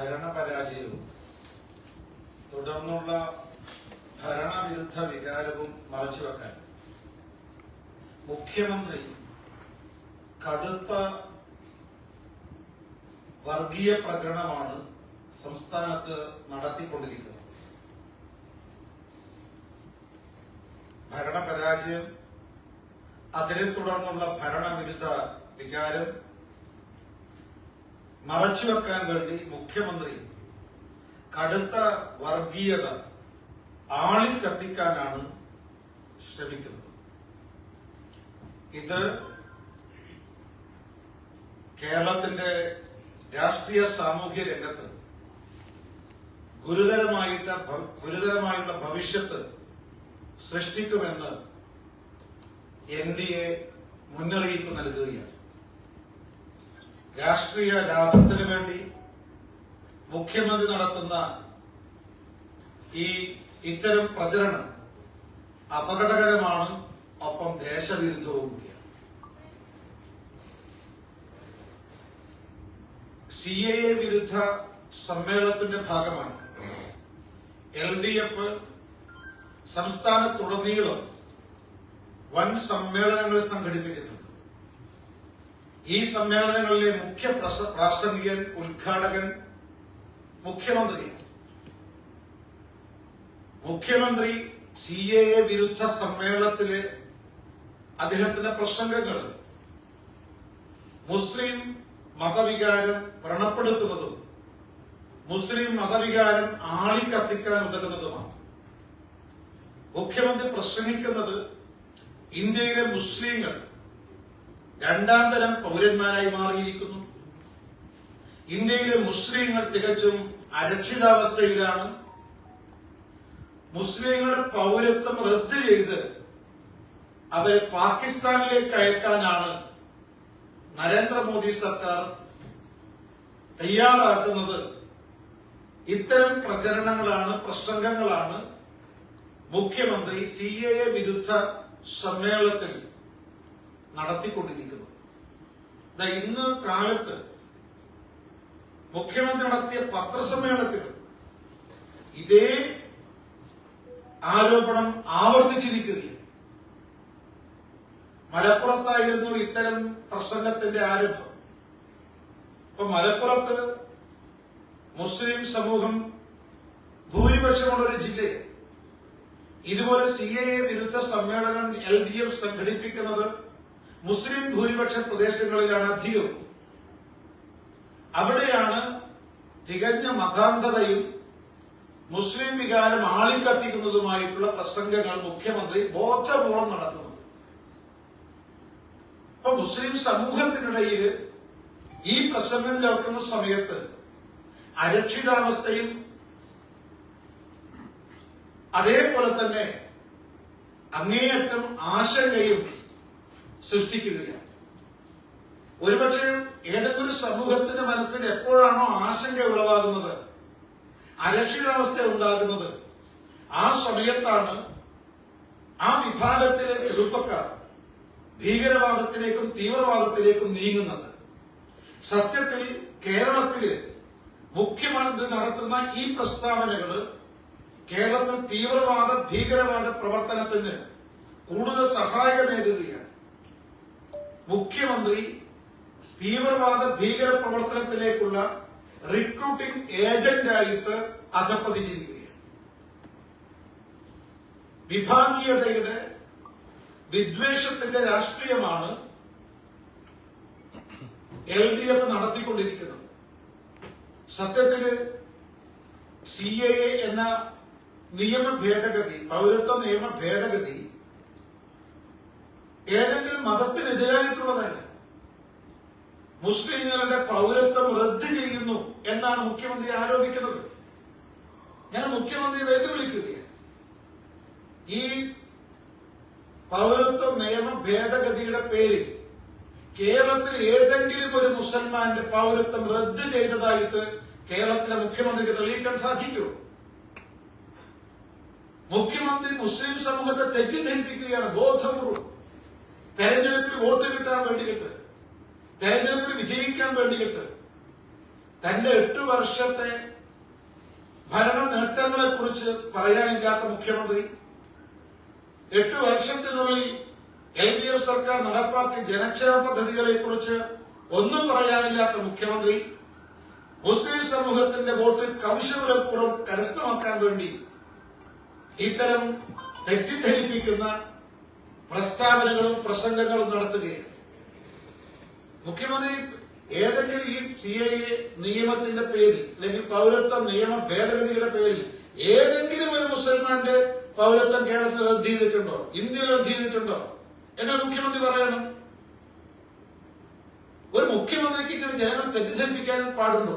ഭരണപരാജയവും തുടർന്നുള്ള ഭരണവിരുദ്ധ വികാരവും മറച്ചുവെക്കാൻ മുഖ്യമന്ത്രി കടുത്ത വർഗീയ പ്രചരണമാണ് സംസ്ഥാനത്ത് നടത്തിക്കൊണ്ടിരിക്കുന്നത്. ഭരണപരാജയം അതിനെ തുടർന്നുള്ള ഭരണവിരുദ്ധ വികാരം മറച്ചുവെക്കാൻ വേണ്ടി മുഖ്യമന്ത്രി കടുത്ത വർഗീയത ആളിക്കത്തിക്കാനാണ് ശ്രമിക്കുന്നത്. ഇത് കേരളത്തിന്റെ രാഷ്ട്രീയ സാമൂഹ്യ രംഗത്ത് ഗുരുതരമായിട്ട് ഗുരുതരമായുള്ള ഭവിഷ്യത്ത് സൃഷ്ടിക്കുമെന്ന് എൻ ഡി എ മുന്നറിയിപ്പ് നൽകുകയാണ്. രാഷ്ട്രീയ ലാഭത്തിന് വേണ്ടി മുഖ്യമന്ത്രി നടത്തുന്ന ഈ ഇത്തരം പ്രചരണം അപകടകരമാണ്. ഒപ്പം ദേശവിരുദ്ധവും കൂടിയാണ്. സി എ എ വിരുദ്ധ സമ്മേളനത്തിന്റെ ഭാഗമാണ്. എൽ ഡി എഫ് സംസ്ഥാനത്തുടനീളം വൻ സമ്മേളനങ്ങൾ സംഘടിപ്പിച്ചിട്ടുണ്ട് ഈ സമ്മേളനങ്ങളിലെ മുഖ്യ പ്രസ- പ്രാസംഗികൻ ഉദ്ഘാടകൻ മുഖ്യമന്ത്രിയാണ് മുഖ്യമന്ത്രി സി എ എ വിരുദ്ധ സമ്മേളനത്തിലെ അദ്ദേഹത്തിന്റെ പ്രസംഗങ്ങൾ മുസ്ലിം മതവികാരം വ്രണപ്പെടുത്തുന്നതും മുസ്ലിം മതവികാരം ആളിക്കത്തിക്കാൻ ഉതകുന്നതുമാണ്. മുഖ്യമന്ത്രി പ്രസംഗിക്കുന്നത് ഇന്ത്യയിലെ മുസ്ലിങ്ങൾ രണ്ടാം തരം പൗരന്മാരായി മാറിയിരിക്കുന്നു. ഇന്ത്യയിലെ മുസ്ലിങ്ങൾ തികച്ചും അരക്ഷിതാവസ്ഥയിലാണ്. മുസ്ലിങ്ങളുടെ പൗരത്വം റദ്ദ് ചെയ്ത് അവരെ പാകിസ്ഥാനിലേക്ക് അയക്കാനാണ് നരേന്ദ്രമോദി സർക്കാർ തയ്യാറാക്കുന്നത്. ഇത്തരം പ്രചരണങ്ങളാണ് പ്രസംഗങ്ങളാണ് മുഖ്യമന്ത്രി സി എ വിരുദ്ധ സമ്മേളനത്തിൽ നടത്തിക്കൊണ്ടിരിക്കുന്നത് ഇന്ന് കാലത്ത് മുഖ്യമന്ത്രി നടത്തിയ പത്രസമ്മേളനത്തിൽ ഇതേ ആരോപണം ആവർത്തിച്ചിരിക്കുകയാണ്. മലപ്പുറത്തായിരുന്നു ഇത്തരം പ്രസംഗത്തിന്റെ ആരംഭം. ഇപ്പൊ മലപ്പുറത്ത് മുസ്ലിം സമൂഹം ഭൂരിപക്ഷമുള്ള ഒരു ജില്ലയാണ്. ഇതുപോലെ സി എ വിരുദ്ധ സമ്മേളനം എൽ ഡി എഫ് സംഘടിപ്പിക്കുന്നത് മുസ്ലിം ഭൂരിപക്ഷ പ്രദേശങ്ങളിലാണ് അധികവും അവിടെയാണ് തികഞ്ഞ മതാന്ധതയും മുസ്ലിം വികാരം ആളിക്കത്തിക്കുന്നതുമായിട്ടുള്ള പ്രസംഗങ്ങൾ മുഖ്യമന്ത്രി ബോധപൂർവം നടത്തുന്നത്. അപ്പൊ മുസ്ലിം സമൂഹത്തിനിടയിൽ ഈ പ്രസംഗം കേൾക്കുന്ന സമയത്ത് അരക്ഷിതാവസ്ഥയും അതേപോലെ തന്നെ അങ്ങേയറ്റം ആശങ്കയും സൃഷ്ടിക്കുകയാണ് ഒരുപക്ഷെ ഏതൊക്കെ സമൂഹത്തിന്റെ മനസ്സിൽ എപ്പോഴാണോ ആശങ്ക ഉളവാകുന്നത് അരക്ഷിതാവസ്ഥ ഉണ്ടാകുന്നത് ആ സമയത്താണ് ആ വിഭാഗത്തിലെ ചെറുപ്പക്കാർ ഭീകരവാദത്തിലേക്കും തീവ്രവാദത്തിലേക്കും നീങ്ങുന്നത്. സത്യത്തിൽ കേരളത്തിൽ മുഖ്യമന്ത്രി നടത്തുന്ന ഈ പ്രസ്താവനകൾ കേരളത്തിൽ തീവ്രവാദ ഭീകരവാദ പ്രവർത്തനത്തിന് കൂടുതൽ സഹായകമേകുകയാണ്. മുഖ്യമന്ത്രി തീവ്രവാദ ഭീകര പ്രവർത്തനത്തിലേക്കുള്ള റിക്രൂട്ടിംഗ് ഏജന്റായിട്ട് അധപ്പതിച്ചിരിക്കുകയാണ്. വിഭാഗീയതയുടെ വിദ്വേഷത്തിന്റെ രാഷ്ട്രീയമാണ് എൽ ഡി എഫ് നടത്തിക്കൊണ്ടിരിക്കുന്നത്. സത്യത്തിൽ സി എ എന്ന നിയമ ഭേദഗതി പൗരത്വ നിയമ ഭേദഗതി ഏതെങ്കിലും മതത്തിനെതിരായിട്ടുള്ളതല്ല. മുസ്ലിങ്ങളുടെ പൗരത്വം റദ്ദ് ചെയ്യുന്നു എന്നാണ് മുഖ്യമന്ത്രി ആരോപിക്കുന്നത്. ഞാൻ മുഖ്യമന്ത്രി വെല്ലുവിളിക്കുകയാണ്. ഈ പൗരത്വ നിയമ ഭേദഗതിയുടെ പേരിൽ കേരളത്തിൽ ഏതെങ്കിലും ഒരു മുസൽമാന്റെ പൗരത്വം റദ്ദ് ചെയ്തതായിട്ട് കേരളത്തിലെ മുഖ്യമന്ത്രിക്ക് തെളിയിക്കാൻ സാധിക്കുമോ? മുഖ്യമന്ത്രി മുസ്ലിം സമൂഹത്തെ തെറ്റിദ്ധരിപ്പിക്കുകയാണ് ബോധപൂർവം. തെരഞ്ഞെടുപ്പിൽ വോട്ട് കിട്ടാൻ വേണ്ടി വേണ്ടിയിട്ട് തെരഞ്ഞെടുപ്പിൽ വിജയിക്കാൻ വേണ്ടി വേണ്ടിയിട്ട് തന്റെ എട്ട് വർഷത്തെ ഭരണ നേട്ടങ്ങളെ കുറിച്ച് പറയാനില്ലാത്ത മുഖ്യമന്ത്രി എട്ട് വർഷത്തിനുള്ളിൽ എൽ ഡി എഫ് സർക്കാർ നടപ്പാക്കിയ ജനക്ഷേമ പദ്ധതികളെ കുറിച്ച് ഒന്നും പറയാനില്ലാത്ത മുഖ്യമന്ത്രി മുസ്ലിം സമൂഹത്തിന്റെ വോട്ട് കവിശപുരപ്പുറം കരസ്ഥമാക്കാൻ വേണ്ടി ഇത്തരം തെറ്റിദ്ധരിപ്പിക്കുന്ന പ്രസ്താവനകളും പ്രസംഗങ്ങളും നടത്തുകയാണ്. മുഖ്യമന്ത്രി ഏതെങ്കിലും ഈ സി ഐ എ നിയമത്തിന്റെ പേരിൽ അല്ലെങ്കിൽ പൗരത്വ നിയമ ഭേദഗതിയുടെ പേരിൽ ഏതെങ്കിലും ഒരു മുസൽമാന്റെ പൗരത്വം കേരളത്തിൽ റദ്ദ് ചെയ്തിട്ടുണ്ടോ? ഇന്ത്യയിൽ റദ്ദ് ചെയ്തിട്ടുണ്ടോ? എന്ന് മുഖ്യമന്ത്രി പറയണം. ഒരു മുഖ്യമന്ത്രിക്ക് ഇങ്ങനെ ജനങ്ങൾ തെറ്റിദ്ധരിപ്പിക്കാൻ പാടുണ്ടോ?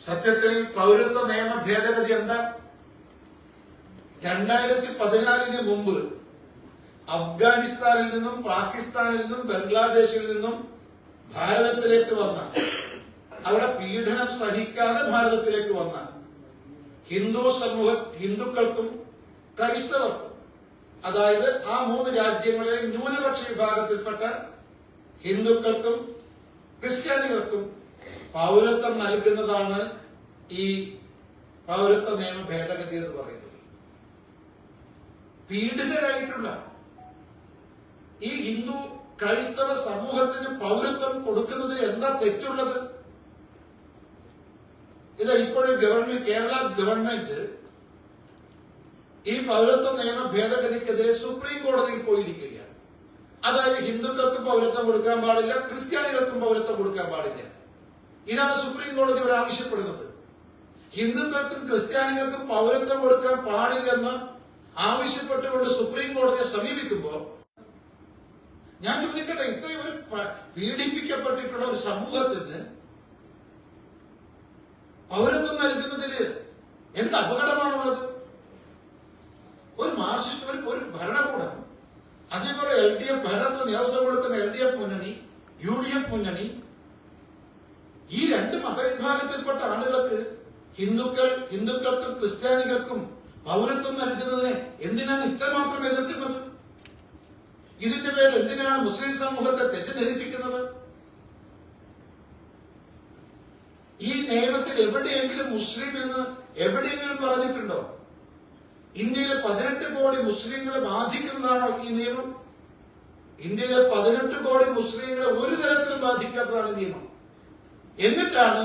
സത്യത്തിൽ പൗരത്വ നിയമ ഭേദഗതി എന്താ? രണ്ടായിരത്തി പതിനാലിന് മുമ്പ് അഫ്ഗാനിസ്ഥാനിൽ നിന്നും പാകിസ്ഥാനിൽ നിന്നും ബംഗ്ലാദേശിൽ നിന്നും ഭാരതത്തിലേക്ക് വന്ന അവിടെ പീഡനം സഹിക്കാതെ ഭാരതത്തിലേക്ക് വന്ന ഹിന്ദു സമൂഹ ഹിന്ദുക്കൾക്കും ക്രൈസ്തവർക്കും അതായത് ആ മൂന്ന് രാജ്യങ്ങളിലെ ന്യൂനപക്ഷ വിഭാഗത്തിൽപ്പെട്ട ഹിന്ദുക്കൾക്കും ക്രിസ്ത്യാനികൾക്കും പൗരത്വം നൽകുന്നതാണ് ഈ പൗരത്വ നിയമ ഭേദഗതി എന്ന് പറയുന്നത്. പീഡിതരായിട്ടുള്ള ഈ ഹിന്ദു ക്രൈസ്തവ സമൂഹത്തിന് പൗരത്വം കൊടുക്കുന്നതിൽ എന്താ തെറ്റുള്ളത്? ഇതാ ഇപ്പോഴും ഗവൺമെന്റ് കേരള ഗവൺമെന്റ് ഈ പൗരത്വ നിയമ ഭേദഗതിക്കെതിരെ സുപ്രീം കോടതിയിൽ പോയിരിക്കുകയാണ്. അതായത് ഹിന്ദുക്കൾക്കും പൗരത്വം കൊടുക്കാൻ പാടില്ല ക്രിസ്ത്യാനികൾക്കും പൗരത്വം കൊടുക്കാൻ പാടില്ല. ഇതാണ് സുപ്രീം കോടതി ഇവിടെ ആവശ്യപ്പെടുന്നത് ഹിന്ദുക്കൾക്കും ക്രിസ്ത്യാനികൾക്കും പൗരത്വം കൊടുക്കാൻ പാടില്ലെന്ന് ആവശ്യപ്പെട്ടുകൊണ്ട് സുപ്രീം കോടതിയെ സമീപിക്കുമ്പോൾ ഞാൻ ചോദിക്കട്ടെ ഇത്രയും ഒരു പീഡിപ്പിക്കപ്പെട്ടിട്ടുള്ള ഒരു സമൂഹത്തിന് പൗരത്വം നൽകുന്നതിൽ എന്ത് അപകടമാണുള്ളത്? ഒരു മാർക്സിസ്റ്റ് ഒരു ഒരു ഭരണകൂടം അതേപോലെ എൽ ഡി എഫ് ഭരണത്തിന് നേതൃത്വം കൊടുക്കുന്ന എൽ ഡി എഫ് മുന്നണി യു ഡി എഫ് മുന്നണി ഈ രണ്ട് മതവിഭാഗത്തിൽപ്പെട്ട ആളുകൾക്ക് ഹിന്ദുക്കൾ ഹിന്ദുക്കൾക്കും ക്രിസ്ത്യാനികൾക്കും പൗരത്വം നൽകുന്നതിനെ എന്തിനാണ് ഇത്രമാത്രം എതിർക്കുന്നത് ഇതിന്റെ പേരിൽ എന്തിനാണ് മുസ്ലിം സമൂഹത്തെ തെറ്റിദ്ധരിപ്പിക്കുന്നത്? ഈ നിയമത്തിൽ എവിടെയെങ്കിലും മുസ്ലിം എന്ന് എവിടെയെങ്കിലും പറഞ്ഞിട്ടുണ്ടോ? ഇന്ത്യയിലെ പതിനെട്ട് കോടി മുസ്ലിങ്ങളെ ബാധിക്കുന്നതാണോ ഈ നിയമം? ഇന്ത്യയിലെ പതിനെട്ട് കോടി മുസ്ലിങ്ങളെ ഒരു തരത്തിലും ബാധിക്കാത്തതാണ് നിയമം. എന്നിട്ടാണ്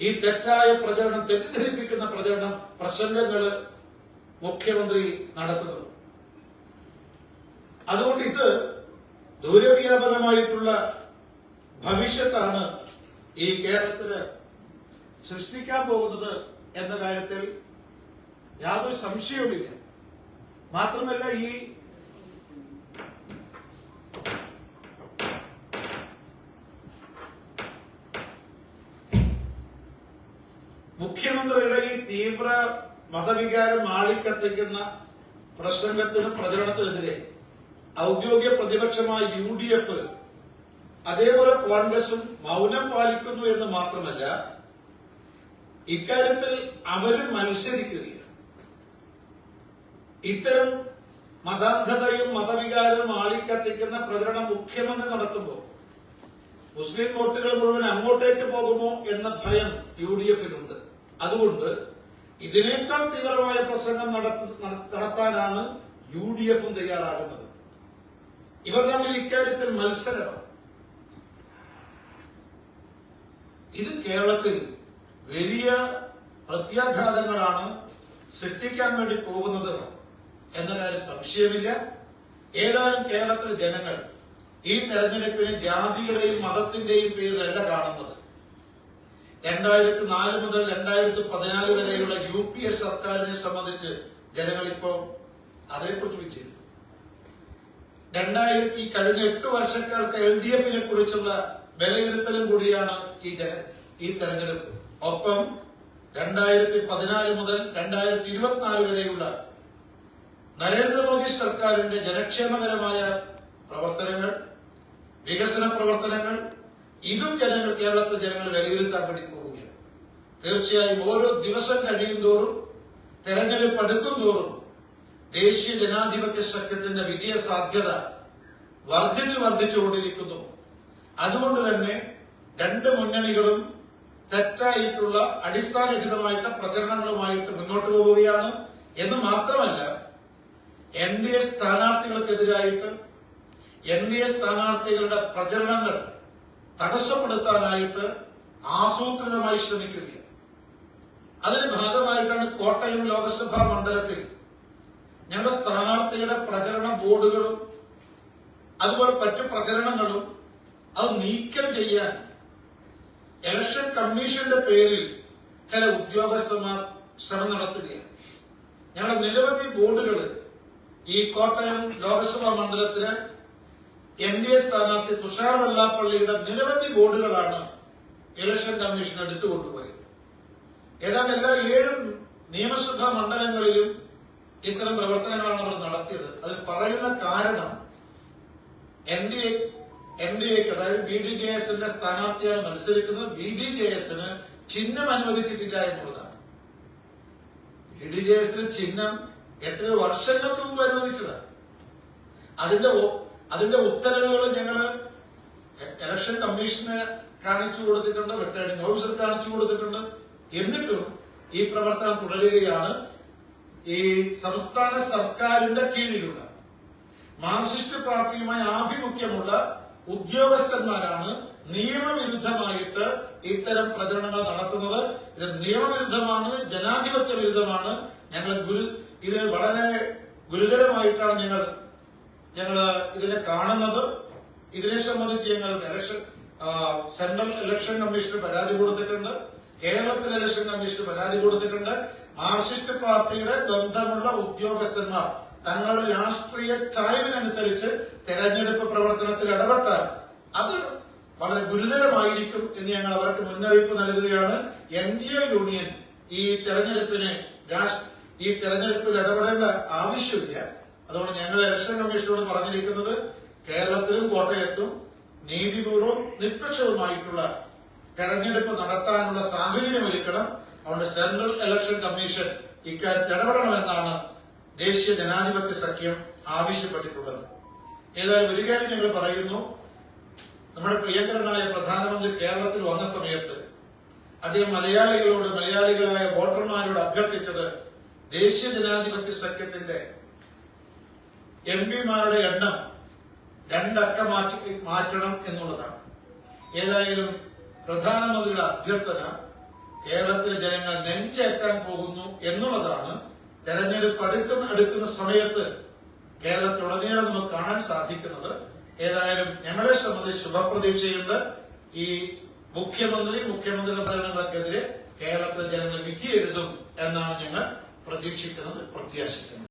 ഈ തെറ്റായ പ്രചരണം തെറ്റിദ്ധരിപ്പിക്കുന്ന പ്രചരണം പ്രസംഗങ്ങൾ മുഖ്യമന്ത്രി നടത്തുന്നത് അതുകൊണ്ട് ഇത് ദൂരവ്യാപകമായിട്ടുള്ള ഭവിഷ്യത്താണ് ഈ കേരളത്തിൽ സൃഷ്ടിക്കാൻ പോകുന്നത് എന്ന കാര്യത്തിൽ യാതൊരു സംശയവുമില്ല. മാത്രമല്ല ഈ മുഖ്യമന്ത്രിയുടെ ഈ തീവ്ര മതവികാരം ആളിക്കത്തിക്കുന്ന പ്രസംഗത്തിനും പ്രചരണത്തിനെതിരെ ഔദ്യോഗിക പ്രതിപക്ഷമായ യു ഡി എഫ് അതേപോലെ കോൺഗ്രസും മൗനം പാലിക്കുന്നു എന്ന് മാത്രമല്ല ഇക്കാര്യത്തിൽ അവരും മത്സരിക്കുകയാണ്. ഇത്തരം മതാന്ധതയും മതവികാരവും ആളിക്കത്തിക്കുന്ന പ്രചരണം മുഖ്യമന്ത്രി നടത്തുമ്പോൾ മുസ്ലിം വോട്ടുകൾ മുഴുവൻ അങ്ങോട്ടേക്ക് പോകുമോ എന്ന ഭയം യു ഡി എഫിനുണ്ട് അതുകൊണ്ട് ഇതിനേക്കാൾ തീവ്രമായ പ്രസംഗം നടത്താനാണ് യു ഡി എഫും തയ്യാറാകുന്നത്. ഇവർ തമ്മിൽ ഇക്കാര്യത്തിൽ മത്സരമാണ്. ഇത് കേരളത്തിൽ വലിയ പ്രത്യാഘാതങ്ങളാണ് സൃഷ്ടിക്കാൻ വേണ്ടി പോകുന്നത് എന്ന കാര്യം സംശയമില്ല. ഏതായാലും കേരളത്തിലെ ജനങ്ങൾ ഈ തെരഞ്ഞെടുപ്പിനെ ജാതിയുടെയും മതത്തിന്റെയും പേരിലല്ല കാണുന്നത്. രണ്ടായിരത്തി നാല് മുതൽ രണ്ടായിരത്തി പതിനാല് വരെയുള്ള യു പി എ സർക്കാരിനെ സംബന്ധിച്ച് ജനങ്ങൾ ഇപ്പോൾ അതേക്കുറിച്ച് വിജയിക്കും രണ്ടായിരത്തി കഴിഞ്ഞ എട്ട് വർഷക്കാലത്തെ എൽ ഡി എഫിനെ കുറിച്ചുള്ള വിലയിരുത്തലും കൂടിയാണ് ഈ ജന ഈ തെരഞ്ഞെടുപ്പ്. ഒപ്പം രണ്ടായിരത്തി പതിനാല് മുതൽ രണ്ടായിരത്തി ഇരുപത്തിനാല് വരെയുള്ള നരേന്ദ്രമോദി സർക്കാരിന്റെ ജനക്ഷേമകരമായ പ്രവർത്തനങ്ങൾ വികസന പ്രവർത്തനങ്ങൾ ഇതും ജനങ്ങൾ കേരളത്തിലെ ജനങ്ങൾ വിലയിരുത്താൻ വേണ്ടി പോവുകയാണ്. തീർച്ചയായും ഓരോ ദിവസം കഴിയും തോറും തെരഞ്ഞെടുപ്പ് അടുക്കും തോറും ദേശീയ ജനാധിപത്യ സഖ്യത്തിന്റെ വിജയ സാധ്യത വർദ്ധിച്ചു വർദ്ധിച്ചുകൊണ്ടിരിക്കുന്നു. അതുകൊണ്ട് തന്നെ രണ്ട് മുന്നണികളും തെറ്റായിട്ടുള്ള അടിസ്ഥാനരഹിതമായിട്ട് പ്രചരണങ്ങളുമായിട്ട് മുന്നോട്ട് പോവുകയാണ്. എന്ന് മാത്രമല്ല എൻ ഡി എ സ്ഥാനാർത്ഥികൾക്കെതിരായിട്ട് എൻ ഡി എ സ്ഥാനാർത്ഥികളുടെ പ്രചരണങ്ങൾ തടസ്സപ്പെടുത്താനായിട്ട് ആസൂത്രിതമായി ശ്രമിക്കുകയാണ്. അതിന്റെ ഭാഗമായിട്ടാണ് കോട്ടയം ലോക്സഭാ മണ്ഡലത്തിൽ ഞങ്ങളുടെ സ്ഥാനാർത്ഥിയുടെ പ്രചരണ ബോർഡുകളും അതുപോലെ മറ്റു പ്രചരണങ്ങളും അത് നീക്കം ചെയ്യാൻ ഇലക്ഷൻ കമ്മീഷന്റെ പേരിൽ ചില ഉദ്യോഗസ്ഥന്മാർ ശ്രമം നടത്തുകയാണ്. ഞങ്ങളുടെ നിരവധി ബോർഡുകൾ ഈ കോട്ടയം ലോക്സഭാ മണ്ഡലത്തിലെ എൻ ഡി എ സ്ഥാനാർത്ഥി തുഷാർ വെള്ളാപ്പള്ളിയുടെ നിരവധി ബോർഡുകളാണ് ഇലക്ഷൻ കമ്മീഷൻ എടുത്തുകൊണ്ടുപോയത്. ഏതാണ്ട് എല്ലാ ഏഴും നിയമസഭാ മണ്ഡലങ്ങളിലും ഇത്തരം പ്രവർത്തനങ്ങളാണ് അവർ നടത്തിയത്. അതിൽ പറയുന്ന കാരണം N D A N D എക്ക് അതായത് ബി ഡി ജെ എസിന്റെ സ്ഥാനാർത്ഥിയാണ് മത്സരിക്കുന്നത്. ബി ഡി ജെ എസിന് ചിഹ്നം അനുവദിച്ചിട്ടില്ല എന്നുള്ളതാണ്. ബി ഡി ജെ എസിന് ചിഹ്നം എത്രയോ വർഷങ്ങൾക്ക് മുമ്പ് അനുവദിച്ചതാണ്. അതിന്റെ അതിന്റെ ഉത്തരവുകൾ ഞങ്ങൾ ഇലക്ഷൻ കമ്മീഷന് കാണിച്ചു കൊടുത്തിട്ടുണ്ട് റിട്ടേണിംഗ് ഓഫീസർ കാണിച്ചു കൊടുത്തിട്ടുണ്ട്. എന്നിട്ടും ഈ പ്രവർത്തനം തുടരുകയാണ്. ഈ സംസ്ഥാന സർക്കാരിന്റെ കീഴിലുള്ള മാർക്സിസ്റ്റ് പാർട്ടിയുമായി ആഭിമുഖ്യമുള്ള ഉദ്യോഗസ്ഥന്മാരാണ് നിയമവിരുദ്ധമായിട്ട് ഇത്തരം പ്രചരണങ്ങൾ നടത്തുന്നത്. ഇത് നിയമവിരുദ്ധമാണ് ജനാധിപത്യ വിരുദ്ധമാണ് ഞങ്ങൾ ഗുരു ഇത് വളരെ ഗുരുതരമായിട്ടാണ് ഞങ്ങൾ ഞങ്ങൾ ഇതിനെ കാണുന്നത് ഇതിനെ സംബന്ധിച്ച് ഞങ്ങൾ ഇലക്ഷൻ സെൻട്രൽ ഇലക്ഷൻ കമ്മീഷന് പരാതി കൊടുത്തിട്ടുണ്ട് കേരളത്തിൽ ഇലക്ഷൻ കമ്മീഷന് പരാതി കൊടുത്തിട്ടുണ്ട്. മാർക്സിസ്റ്റ് പാർട്ടിയുടെ ബന്ധമുള്ള ഉദ്യോഗസ്ഥന്മാർ തങ്ങളുടെ രാഷ്ട്രീയ ചായ്വിനനുസരിച്ച് തെരഞ്ഞെടുപ്പ് പ്രവർത്തനത്തിൽ ഇടപെട്ടാൽ അത് വളരെ ഗുരുതരമായിരിക്കും എന്ന് ഞങ്ങൾ അവർക്ക് മുന്നറിയിപ്പ് നൽകുകയാണ്. എൻ ജി ഒ യൂണിയൻ ഈ തെരഞ്ഞെടുപ്പിന് ഈ തെരഞ്ഞെടുപ്പിൽ ഇടപെടേണ്ട ആവശ്യമില്ല. അതുകൊണ്ട് ഞങ്ങൾ ഇലക്ഷൻ കമ്മീഷനോട് പറഞ്ഞിരിക്കുന്നത് കേരളത്തിലും കോട്ടയത്തും നീതിപൂർവം നിഷ്പക്ഷവുമായിട്ടുള്ള തെരഞ്ഞെടുപ്പ് നടത്താനുള്ള സാഹചര്യം ഒരുക്കണം. അതുകൊണ്ട് സെൻട്രൽ ഇലക്ഷൻ കമ്മീഷൻ ഇക്കാര്യത്തിൽ ഇടപെടണമെന്നാണ് ദേശീയ ജനാധിപത്യ സഖ്യം ആവശ്യപ്പെട്ടിട്ടുള്ളത്. ഏതായാലും ഒരു കാര്യം ഞങ്ങൾ പറയുന്നു. നമ്മുടെ പ്രിയങ്കരനായ പ്രധാനമന്ത്രി കേരളത്തിൽ വന്ന സമയത്ത് അദ്ദേഹം മലയാളികളോട് മലയാളികളായ വോട്ടർമാരോട് അഭ്യർത്ഥിച്ചത് ദേശീയ ജനാധിപത്യ സഖ്യത്തിന്റെ എം പിമാരുടെ എണ്ണം രണ്ടക്ക മാറ്റി മാറ്റണം എന്നുള്ളതാണ്. ഏതായാലും പ്രധാനമന്ത്രിയുടെ അഭ്യർത്ഥന കേരളത്തിലെ ജനങ്ങൾ നെഞ്ചേറ്റാൻ പോകുന്നു എന്നുള്ളതാണ്. തെരഞ്ഞെടുപ്പ് അടുക്കുന്ന അടുക്കുന്ന സമയത്ത് കേരളത്തിലുടനീളം നമുക്ക് കാണാൻ സാധിക്കുന്നത്. ഏതായാലും ഞങ്ങളെ സംബന്ധിച്ച് ശുഭപ്രതീക്ഷയുണ്ട്. ഈ മുഖ്യമന്ത്രി മുഖ്യമന്ത്രിയുടെ ഭരണങ്ങൾക്കെതിരെ കേരളത്തിലെ ജനങ്ങൾ വിധിയെഴുതും എന്നാണ് ഞങ്ങൾ പ്രതീക്ഷിക്കുന്നത് പ്രത്യാശിക്കുന്നത്.